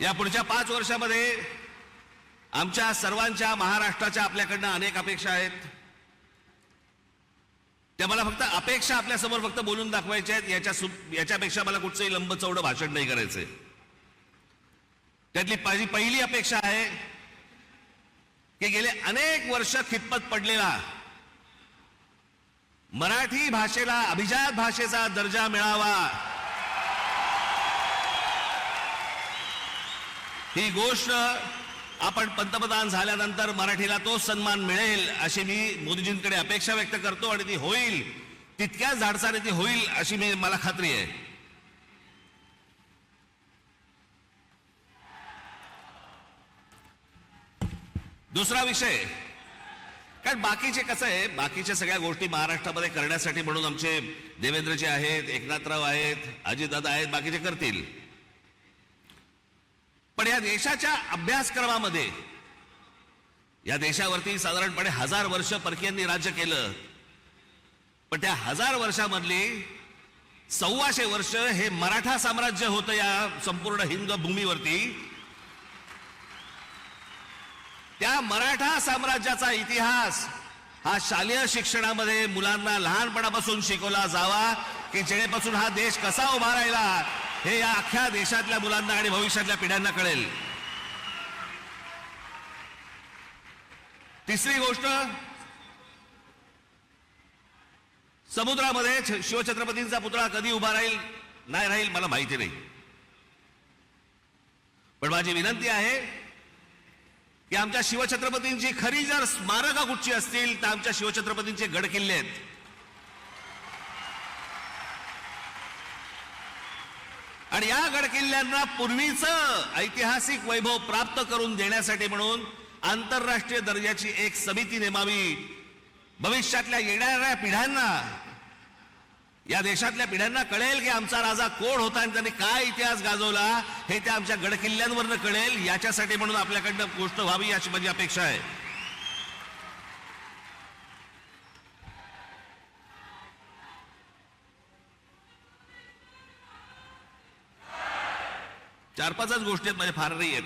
या पुढच्या पाच वर्षामध्ये आमच्या सर्वांच्या महाराष्ट्राच्या आपल्याकडनं अनेक अपेक्षा आहेत. त्या मला फक्त अपेक्षा आपल्यासमोर फक्त बोलून दाखवायच्या आहेत. याच्या याच्यापेक्षा मला कुठचंही लंब चौडं भाषण नाही करायचंय. त्यातली माझी पहिली अपेक्षा आहे की गेले अनेक वर्ष खितपत पडलेला मराठी भाषेला अभिजात भाषेचा दर्जा मिळावा. ही गोष्ट आपण पंतप्रधान झाल्यानंतर मराठीला तो सन्मान मिळेल अशी मी मोदीजींकडे अपेक्षा व्यक्त करतो आणि ती होईल तितक्याच धाडसाने ती होईल अशी मी मला खात्री आहे. दुसरा विषय कारण बाकीचे कसं आहे बाकीच्या सगळ्या गोष्टी महाराष्ट्रामध्ये करण्यासाठी म्हणून आमचे देवेंद्रजी आहेत एकनाथराव आहेत अजितदादा आहेत बाकीचे करतील. पण या देशाच्या अभ्यासक्रमामध्ये या देशावरती साधारणपणे हजार वर्ष परकीयांनी राज्य केलं. पण त्या हजार वर्षामधली सव्वाशे वर्ष हे मराठा साम्राज्य होतं या संपूर्ण हिंद भूमीवरती. त्या मराठा साम्राज्याचा इतिहास हा शालेय शिक्षणामध्ये मुलांना लहानपणापासून शिकवला जावा की जेणेपासून हा देश कसा उभा राहिला हे या अख्ख्या देशातल्या मुलांना आणि भविष्यातल्या पिढ्यांना कळेल. तिसरी गोष्ट समुद्रामध्ये शिवछत्रपतींचा पुतळा कधी उभा राहील नाही राहील मला माहिती नाही. पण माझी विनंती आहे की आमच्या शिवछत्रपतींची खरी जर स्मारका कुठची असतील तर आमच्या शिवछत्रपतींचे गड किल्ले आहेत. आणि या गडकिल्ल्यांना पूर्वीचं ऐतिहासिक वैभव प्राप्त करून देण्यासाठी म्हणून आंतरराष्ट्रीय दर्जाची एक समिती नेमावी. भविष्यातल्या येणाऱ्या पिढ्यांना या देशातल्या पिढ्यांना कळेल की आमचा राजा कोण होता आणि त्यांनी काय इतिहास गाजवला हे त्या आमच्या गडकिल्ल्यांवरनं कळेल. याच्यासाठी म्हणून आपल्याकडनं गोष्ट व्हावी अशी माझी अपेक्षा आहे. चार पाचच गोष्टी आहेत माझ्या फार नाही आहेत.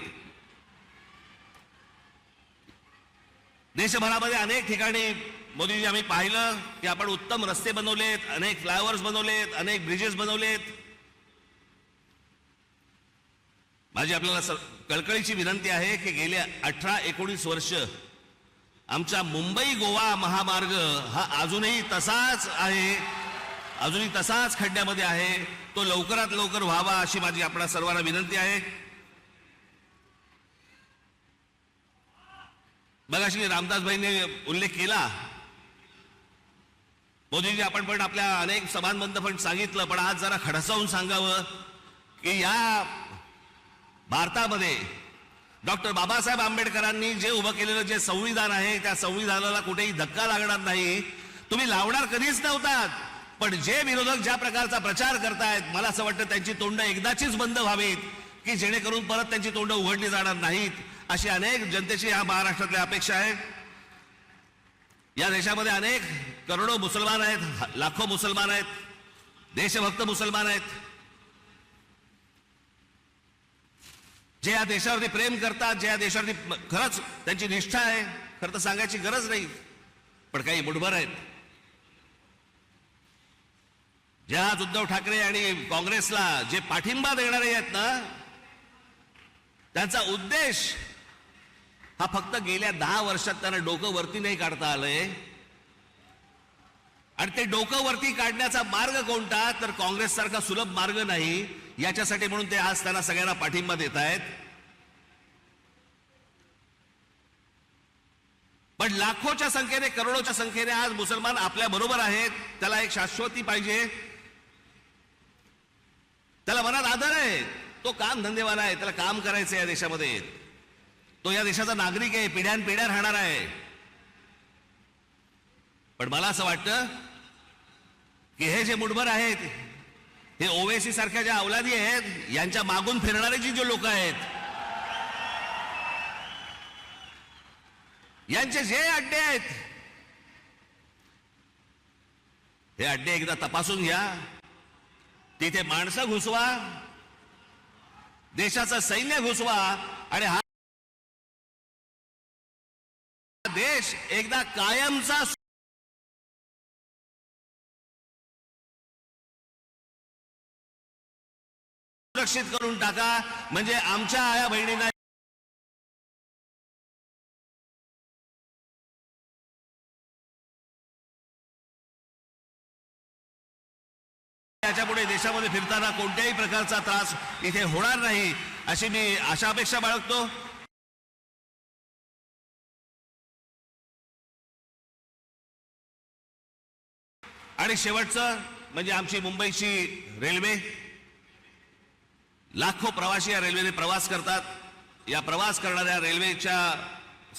देशभरामध्ये अनेक ठिकाणी मोदीजी आम्ही पाहिलं की आपण उत्तम रस्ते बनवलेत अनेक फ्लायओव्हर्स बनवलेत अनेक ब्रिजेस बनवलेत. माझी आपल्याला स- कळकळीची विनंती आहे की गेल्या अठरा एकोणीस वर्ष आमचा मुंबई गोवा महामार्ग हा अजूनही तसाच आहे. अजूनही तसाच खड्ड्यामध्ये आहे. तो लवकरात लवकर व्हावा अशी माझी आपल्या सर्वांना विनंती आहे. मगाशी रामदासभाईने उल्लेख केला. मोदीजी आपण पण आपल्या अनेक सभांमध्ये पण सांगितलं पण आज जरा खडसावून सांगावं की या भारतामध्ये डॉक्टर बाबासाहेब आंबेडकरांनी जे उभं केलेलं जे संविधान आहे त्या संविधानाला कुठेही धक्का लागणार नाही. तुम्ही लावणार कधीच नव्हतात. पण जे विरोधक ज्या प्रकारचा प्रचार करतायत मला असं वाटतं त्यांची तोंड एकदाचीच बंद व्हावीत की जेणेकरून परत त्यांची तोंड उघडली जाणार नाहीत अशी अनेक जनतेची या महाराष्ट्रातल्या अपेक्षा आहे या देशामध्ये अनेक करोडो मुसलमान आहेत लाखो मुसलमान आहेत देशभक्त मुसलमान आहेत. जे या देशावरती प्रेम करतात जे या देशावरती खरंच त्यांची निष्ठा आहे खरं तर सांगायची गरज नाही पण काही मुठभर आहेत. ज्या आज उद्धव ठाकरे आणि काँग्रेसला जे पाठिंबा देणारे आहेत ना त्यांचा उद्देश हा फक्त गेल्या दहा वर्षात त्यांना डोकं वरती नाही काढता आलंय. आणि ते डोकं वरती काढण्याचा मार्ग कोणता? तर काँग्रेस सारखा सुलभ मार्ग नाही. याच्यासाठी म्हणून ते आज त्यांना सगळ्यांना पाठिंबा देत आहेत पण लाखोच्या संख्येने करोडोच्या संख्येने आज मुसलमान आपल्या बरोबर आहेत. त्याला एक शाश्वती पाहिजे. त्याला मनात आदर आहे. तो काम धंदेवाला आहे. त्याला काम करायचं या देशामध्ये. तो या देशाचा नागरिक आहे. पिढ्यान पिढ्या राहणार आहे. पण मला असं वाटतं की हे जे मुठभर आहेत हे ओवेसी सारख्या ज्या अवलादी आहेत यांच्या मागून फिरणारे जी जे लोक आहेत यांचे जे अड्डे आहेत हे अड्डे एकदा तपासून घ्या. तिथे माणसं घुसवा देशाचं सैन्य घुसवा आणि हा देश एकदा कायमचा सुरक्षित करून टाका. म्हणजे आमच्या आया बहिणींना याच्यापुढे देशामध्ये फिरताना कोणत्याही प्रकारचा त्रास इथे होणार नाही अशी मी आशा अपेक्षा बाळगतो. आणि शेवटचं म्हणजे आमची मुंबईची रेल्वे. लाखो प्रवासी या रेल्वेने प्रवास करतात. या प्रवास करणाऱ्या रेल्वेच्या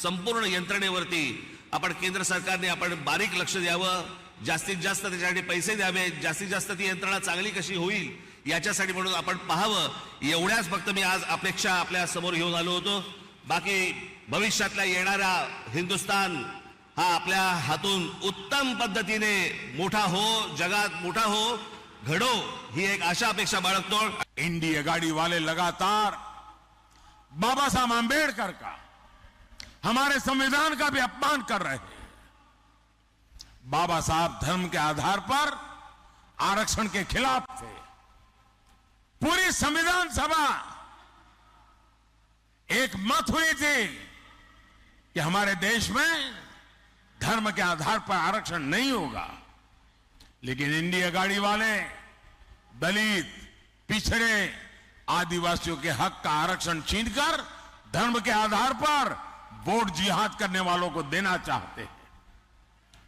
संपूर्ण यंत्रणेवरती आपण केंद्र सरकारने आपण बारीक लक्ष द्यावं. जास्तीत जास्त त्याच्यासाठी पैसे द्यावे जास्तीत जास्त ती यंत्रणा चांगली कशी होईल याच्यासाठी म्हणून आपण पाहावं. एवढ्याच फक्त मी आज अपेक्षा आपल्यासमोर घेऊन आलो होतो. बाकी भविष्यातल्या येणारा हिंदुस्तान हा आपल्या हातून उत्तम पद्धतीने मोठा हो जगात मोठा हो घडो ही एक अशा अपेक्षा बाळगतो. इंडिया गाड़ी वाले लगातार बाबा साहब का? हमारे संविधान का भी अपमान कर रहे हैं? बाबा साहब धर्म के आधार पर आरक्षण के खिलाफ थे। पूरी संविधान सभा एक मत हुई थी कि हमारे देश में धर्म के आधार पर आरक्षण नहीं होगा। लेकिन इंडिया गाड़ी वाले, दलित, पिछड़े, आदिवासियों के हक का आरक्षण छीनकर धर्म के आधार पर वोट जिहाद करने वालों को देना चाहते हैं।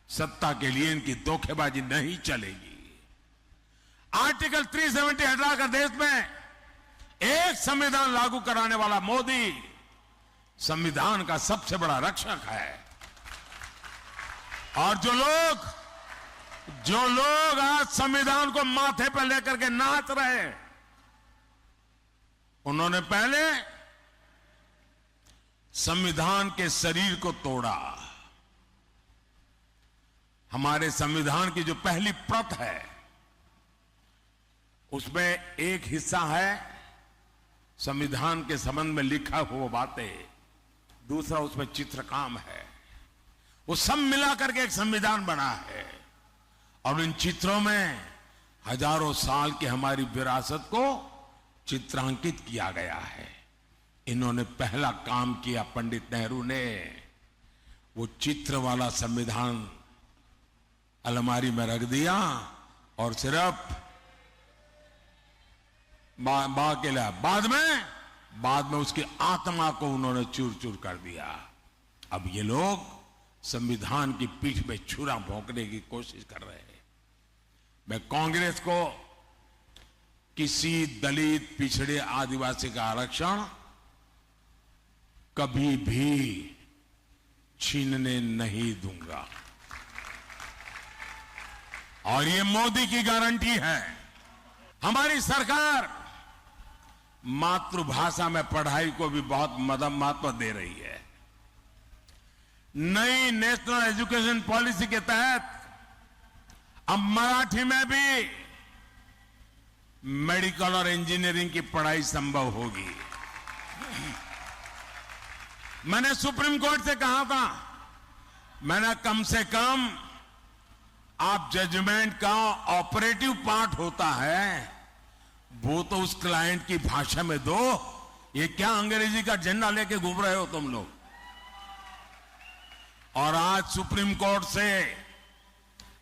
सत्ता के लिए इनकी धोखेबाजी नहीं चलेगी। आर्टिकल 370 हटाकर देश में एक संविधान लागू कराने वाला मोदी संविधान का सबसे बड़ा रक्षक है। और जो लोग जो लोग आज संविधान को माथे पर लेकर के नाच रहे हैं, उन्होंने पहले संविधान के शरीर को तोड़ा। हमारे संविधान की जो पहली प्रत है, उसमें एक हिस्सा है, संविधान के संबंध में लिखा हुआ बातें, दूसरा उसमें चित्रकाम है। वो सब मिला करके एक संविधान बना है। और इन चित्रों में हज़ारों साल की हमारी विरासत को चित्रांकित किया गया है। इन्होंने पहला काम किया पंडित नेहरू ने। वो चित्र वाला संविधान अलमारी में रख दिया और सिर्फ़ बा, के लिए। बाद में बाद में उसकी आत्मा को उन्होंने चूर चूर कर दिया। अब ये लोग संविधान की पीठ में छुरा भोंकने की कोशिश कर रहे हैं। मैं कांग्रेस को किसी दलित पिछड़े आदिवासी का आरक्षण कभी भी छीनने नहीं दूँगा। और ये मोदी की गारंटी है। हमारी सरकार मातृभाषा में पढ़ाई को भी बहुत मदम महत्व दे रही है। नई नेशनल एजुकेशन पॉलिसी के तहत अब मराठी में भी मेडिकल और इंजीनियरिंग की पढ़ाई संभव होगी। मैंने सुप्रीम कोर्ट से कहा था, मैंने कम से कम आप जजमेंट का ऑपरेटिव पार्ट होता है, वो तो उस क्लाइंट की भाषा में दो। ये क्या अंग्रेज़ी का झंडा लेके घूम रहे हो तुम लोग? और आज सुप्रीम कोर्ट से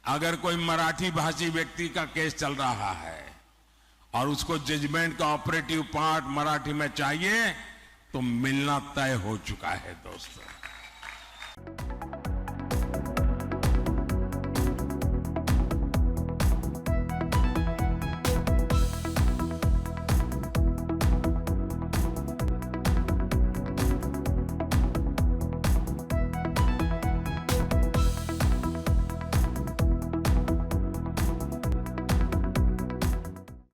अगर कोई मराठी भाषी व्यक्ति का केस चल रहा है और उसको जजमेंट का ऑपरेटिव पार्ट मराठी में चाहिए तो मिलना तय हो चुका है दोस्तों।